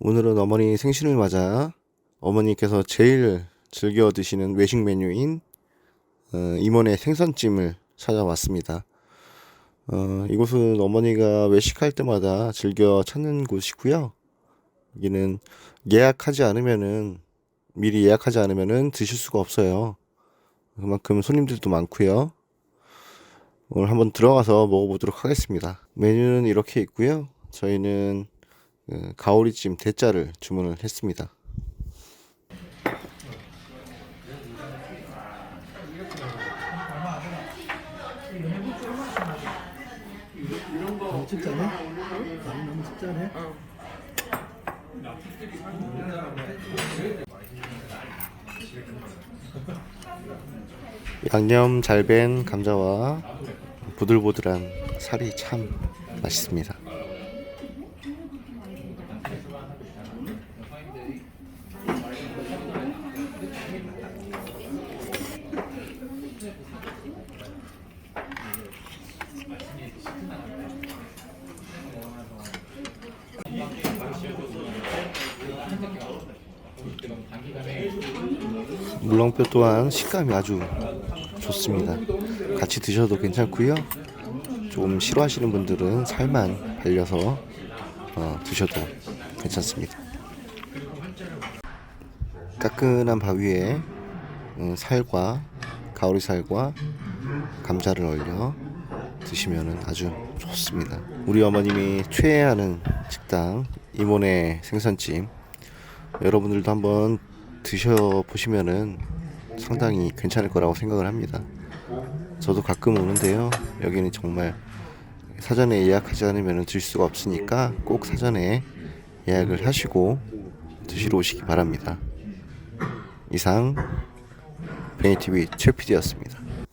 오늘은 어머니 생신을 맞아 어머니께서 제일 즐겨 드시는 외식 메뉴인 어, 임원의 생선찜을 찾아왔습니다. 어, 이곳은 어머니가 외식할 때마다 즐겨 찾는 곳이고요. 여기는 예약하지 않으면은 미리 예약하지 않으면은 드실 수가 없어요. 그만큼 손님들도 많고요. 오늘 한번 들어가서 먹어보도록 하겠습니다. 메뉴는 이렇게 있고요. 저희는 그 가오리찜 대짜를 주문을 했습니다. 너무? 양념 잘 밴 감자와 보들보들한 살이 참 맛있습니다. 물렁뼈 또한 식감이 아주 좋습니다. 같이 드셔도 괜찮고요. 좀 싫어하시는 분들은 살만 발려서 어, 드셔도 괜찮습니다. 따끈한 밥 위에 음, 살과 가오리살과 감자를 얼려 드시면 아주 좋습니다. 우리 어머님이 최애하는 식당 이모네 생선찜 여러분들도 한번 드셔보시면은 상당히 괜찮을 거라고 생각을 합니다. 저도 가끔 오는데요. 여기는 정말 사전에 예약하지 않으면 드실 수가 없으니까 꼭 사전에 예약을 하시고 드시러 오시기 바랍니다. 이상 베니티비 최PD였습니다.